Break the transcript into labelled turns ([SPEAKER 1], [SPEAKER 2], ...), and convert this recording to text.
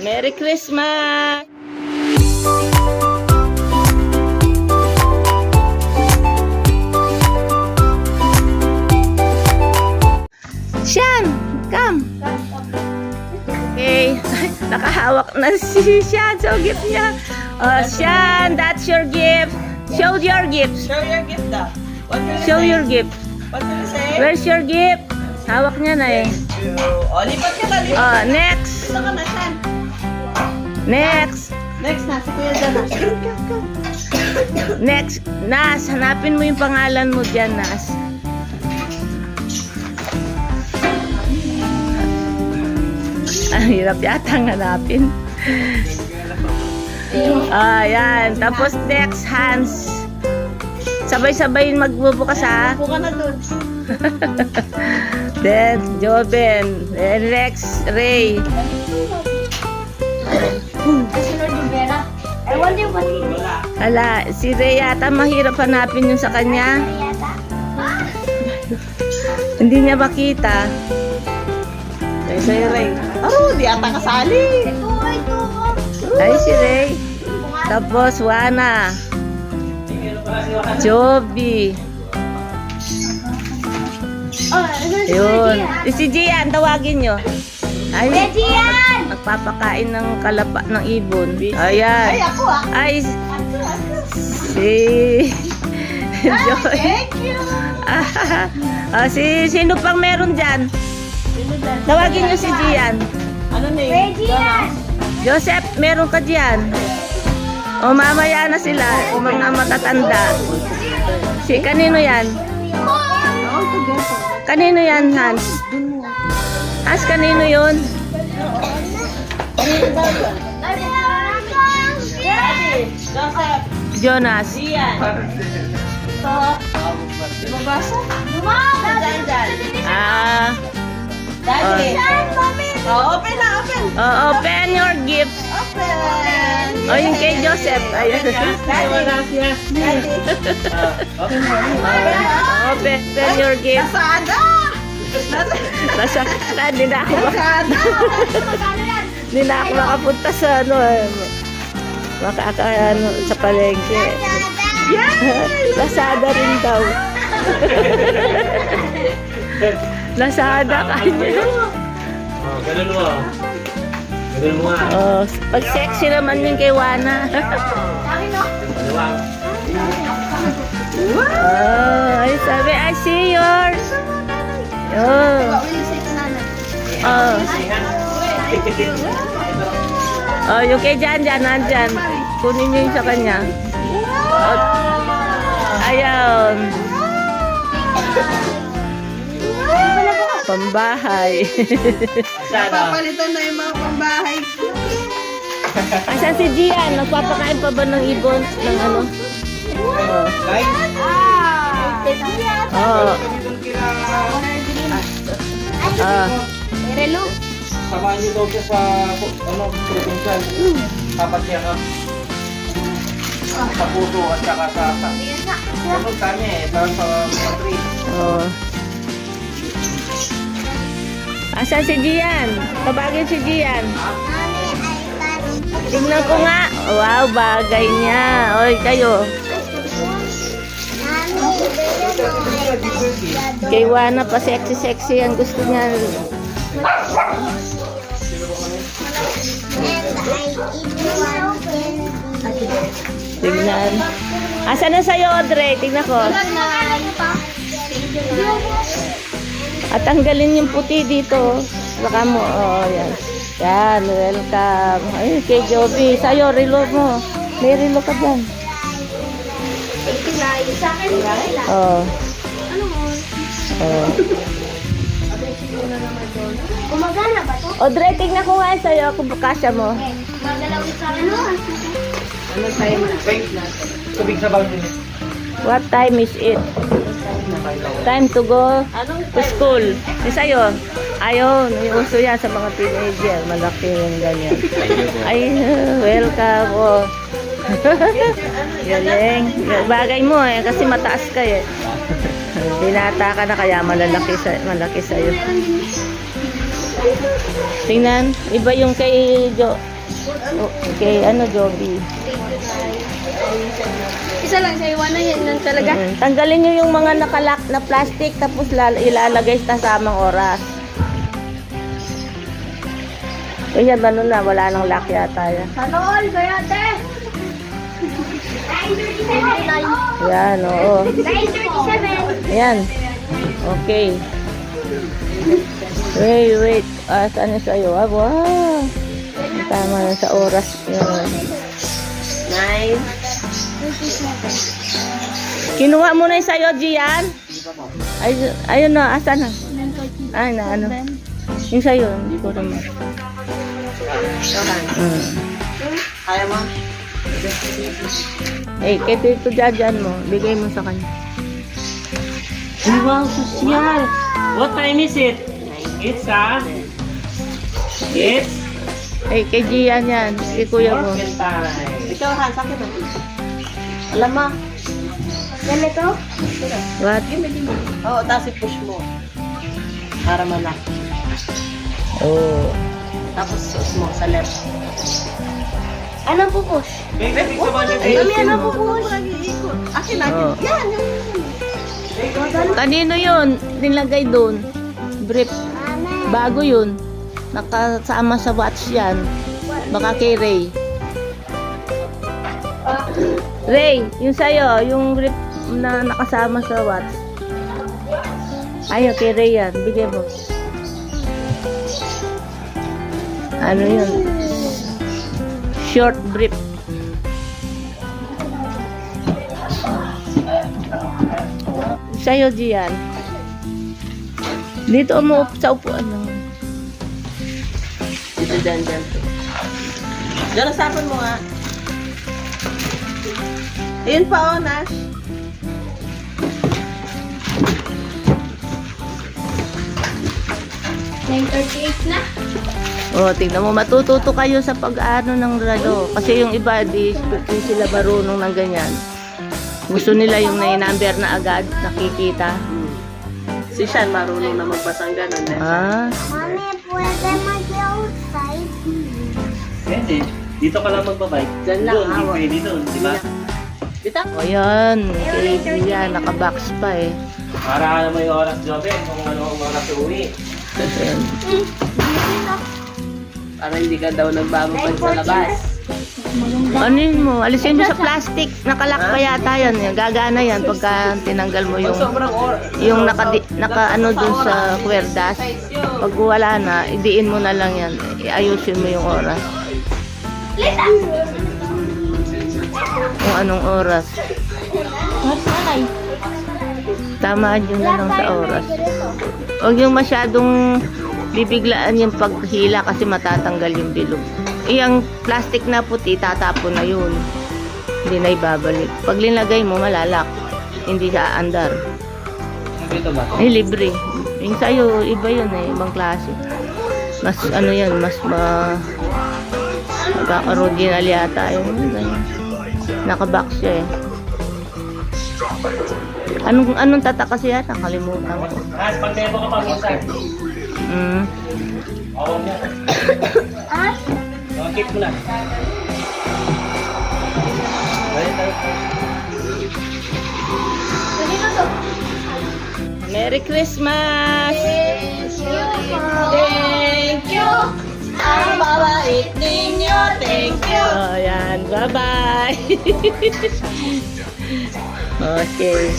[SPEAKER 1] Merry Christmas! Sian, come. Okay, nakahawak na si Sian. So, gift niya. Oh, Sian, that's your gift. Show your gift.
[SPEAKER 2] Show your gift daw. What will
[SPEAKER 1] Show your gift.
[SPEAKER 2] What will you say?
[SPEAKER 1] Where's your gift? Hawak niya na eh.
[SPEAKER 2] You. Oh, lipat ka na, lipat.
[SPEAKER 1] Oh, next.
[SPEAKER 2] Dito ka na, Shan.
[SPEAKER 1] Next.
[SPEAKER 2] Next na, si Kuya na.
[SPEAKER 1] Next. Nas, hanapin mo yung pangalan mo dyan, Nas. Ang hirap yata ang hanapin. Ah, yan. Tapos next, Hans. Sabay-sabay magbubukas ha.
[SPEAKER 2] Upo ka na dun.
[SPEAKER 1] Then, Joben. Then next, Ray.
[SPEAKER 3] Sunod yung pera. I wonder what it is.
[SPEAKER 1] Ala, si Ray yata mahirap hanapin yung sa kanya. Hindi niya makita.
[SPEAKER 2] Say, say, Ray. Aro, di ata kasali.
[SPEAKER 3] Ito, ito.
[SPEAKER 1] Ay, si Ray. Tapos, Wana. Joby.
[SPEAKER 3] Oh, ano si
[SPEAKER 1] Yun. Si Gian, tawagin nyo. Ay,
[SPEAKER 3] Gian!
[SPEAKER 1] Nagpapakain ng kalapa ng ibon.
[SPEAKER 2] Ay,
[SPEAKER 1] Ayan.
[SPEAKER 2] ako ah.
[SPEAKER 1] Ay,
[SPEAKER 3] Ako, ako.
[SPEAKER 1] si... Joy.
[SPEAKER 3] Thank you.
[SPEAKER 1] Ah, si, sino pang meron dyan? Tawagin nyo si Gian.
[SPEAKER 2] Ano name?
[SPEAKER 3] Regian!
[SPEAKER 1] Joseph, meron ka dyan. O mamaya na sila, o mga matatanda. Si kanino yan? Kanino yan, Hans? Hans, kanino yun?
[SPEAKER 2] Joseph.
[SPEAKER 1] Jonas.
[SPEAKER 2] Gian. Di mo basa? Jan, Jan.
[SPEAKER 1] Ah,
[SPEAKER 2] Daddy. Oh, open na, open.
[SPEAKER 1] oh, open your gifts.
[SPEAKER 2] Open.
[SPEAKER 1] O, yung kay Joseph. Ayun.
[SPEAKER 2] Daddy. Daddy.
[SPEAKER 1] Open, open your gifts.
[SPEAKER 2] Nasada.
[SPEAKER 1] Nasa, hindi na ako,
[SPEAKER 2] Nasada.
[SPEAKER 1] Hindi na ako makapunta sa ano, eh, makaka, ano, sa palengke. Lazada rin daw. Lazada kanya.
[SPEAKER 4] Oh, ganun mo. Ganun mo nga.
[SPEAKER 1] Oh, pag sexy naman yun kay Wana. Oh, ay sabi, I see yours. Oh. Oh. Oh, yung kay Jan Jan, nandyan. Kunin niyo yung sa kanya. Oh. Ayun. Pambahay.
[SPEAKER 2] Papalitan na yung mga pambahay.
[SPEAKER 1] Asan si Gian? Nagpapakain pa ba ng ibon? Ng ano? Oh. Oh. Ah.
[SPEAKER 3] Relo.
[SPEAKER 4] Samahan niyo daw siya sa ano, provincial. Tapat siya ka. Sa puso at saka sa sa ano kami eh, sa sa country.
[SPEAKER 1] Oh. Asan si Gian? Tabagin si Gian. Tingnan ko nga. Wow, bagay niya. Oy, kayo. Kay Wana pa sexy-sexy ang gusto niya. Tingnan. Asan na sa'yo, Audrey? Tingnan ko. At tanggalin yung puti dito. Baka mo, oh, yan. Yan, welcome. Ay, kay Joby. Sa'yo, relo mo. May relo ka dyan. Oh.
[SPEAKER 3] Ano mo?
[SPEAKER 1] oh.
[SPEAKER 3] Gumagana ba to?
[SPEAKER 1] Audrey, tingnan ko nga sa'yo kung kasya mo.
[SPEAKER 3] Magalawin sa. Ano?
[SPEAKER 2] Ano time?
[SPEAKER 4] Tubig sa bangin.
[SPEAKER 1] What time is it? Time to go to school. Yung sa'yo, ayun, yung uso yan sa mga teenager. Malaki yung ganyan. Ay, welcome. Oh. Galing. Bagay mo eh, kasi mataas ka eh. Binata ka na kaya malalaki sa malaki sa iyo. Tingnan, iba yung kay Jo. O- Kay ano, Joby.
[SPEAKER 3] Isa lang sa iwan na yan lang talaga.
[SPEAKER 1] Mm, Tanggalin nyo yung mga nakalak na plastic tapos lal- ilalagay sa kasamang oras. Ganyan, ano na, wala nang lock yata yan.
[SPEAKER 3] Sana all, kaya te. 937.
[SPEAKER 1] Yan, oo.
[SPEAKER 3] 937.
[SPEAKER 1] Yan. Okay. Wait, wait. Ah, saan yung sa'yo? Ah, wow. Tama na sa oras. Yan.
[SPEAKER 2] Nine.
[SPEAKER 1] Kinuha mo na yung sa'yo, Gian? Ay, ayun na, asan na? Ay, na ano? Yung sa'yo, hindi ko.
[SPEAKER 2] Johan.
[SPEAKER 1] Mm.
[SPEAKER 2] Kaya mo?
[SPEAKER 1] Eh, kay Tito Jajan mo, bigay mo sa kanya.
[SPEAKER 5] Wow, social. What time is it? It's ah. It's
[SPEAKER 1] Eh, kay Gian yan, kay kuya mo.
[SPEAKER 2] Ikaw, Han, sakit mo. Alam mo?
[SPEAKER 3] Ganito?
[SPEAKER 1] What?
[SPEAKER 2] Oo, tapos i-push mo. Para malak.
[SPEAKER 1] Oh.
[SPEAKER 2] Tapos sus mo sa left.
[SPEAKER 3] Ano po push?
[SPEAKER 5] Baby, gusto ba niyo?
[SPEAKER 3] Mami, ano po push?
[SPEAKER 2] Akin, akin.
[SPEAKER 1] Oo.
[SPEAKER 2] Yan, yan.
[SPEAKER 1] Kanino yun? Nilagay doon. Brief. Bago yun. Nakasama sa watch yan. Baka kay Ray. Ray, yung sa'yo, yung brief na nakasama sa watch. Ayaw, kay Ray yan. Bigay mo. Ano yun? Short brief. Sa'yo, Gian. Dito mo sa upuan lang.
[SPEAKER 2] Dito, dyan, dyan. Diyan, nasapan mo nga. Ayun pa, oh, Nash.
[SPEAKER 3] na.
[SPEAKER 1] O, tingnan mo, matututo kayo sa pag-ano ng relo. Kasi yung iba, di, di sila marunong ng ganyan. Gusto nila yung may number na agad, nakikita.
[SPEAKER 2] Si Sean, marunong na magbasa ng ganun. Eh.
[SPEAKER 1] Ah,
[SPEAKER 3] Mami, pwede mag-outside?
[SPEAKER 5] Pwede. Dito ka lang magbabike.
[SPEAKER 2] Diyan lang,
[SPEAKER 5] Doon, di pwede doon, di ba?
[SPEAKER 2] Dito.
[SPEAKER 1] o yan, kay Gian, nakabox pa eh.
[SPEAKER 5] Para ka naman yung oras, Joven, kung ano ang oras uwi.
[SPEAKER 2] Para hindi ka daw nagbababad sa labas.
[SPEAKER 1] Ano yun mo, alisin mo sa plastic, nakalak pa yata yan. Yan, Gagana yan pagka tinanggal mo yung yung naka, naka ano dun sa kwerdas. Pag wala na, idiin mo na lang yan. Iayusin mo yung oras. Kung anong oras. Tamaan yun na lang sa oras. Huwag yung masyadong bibiglaan yung paghila kasi matatanggal yung bilog. Iyang plastic na puti, tatapon na yun. Hindi na ibabalik. Pag linagay mo, malalak. Hindi siya aandar.
[SPEAKER 5] Dito ba?
[SPEAKER 1] Eh, libre. Yung sa'yo, iba yun eh, ibang klase. Mas ano yan, mas ma... Magkaka-original yata yung ganyan. Nakabox siya eh. Anong, anong tatak kasi yan? Nakalimutan ko.
[SPEAKER 5] Mas, pag tempo ka pa minsan.
[SPEAKER 1] Mm.
[SPEAKER 3] Ah?
[SPEAKER 5] Keep mo na.
[SPEAKER 1] Merry Christmas!
[SPEAKER 2] Thank you! Ang babait ninyo, thank you!
[SPEAKER 1] Oh, yan. Bye-bye! okay.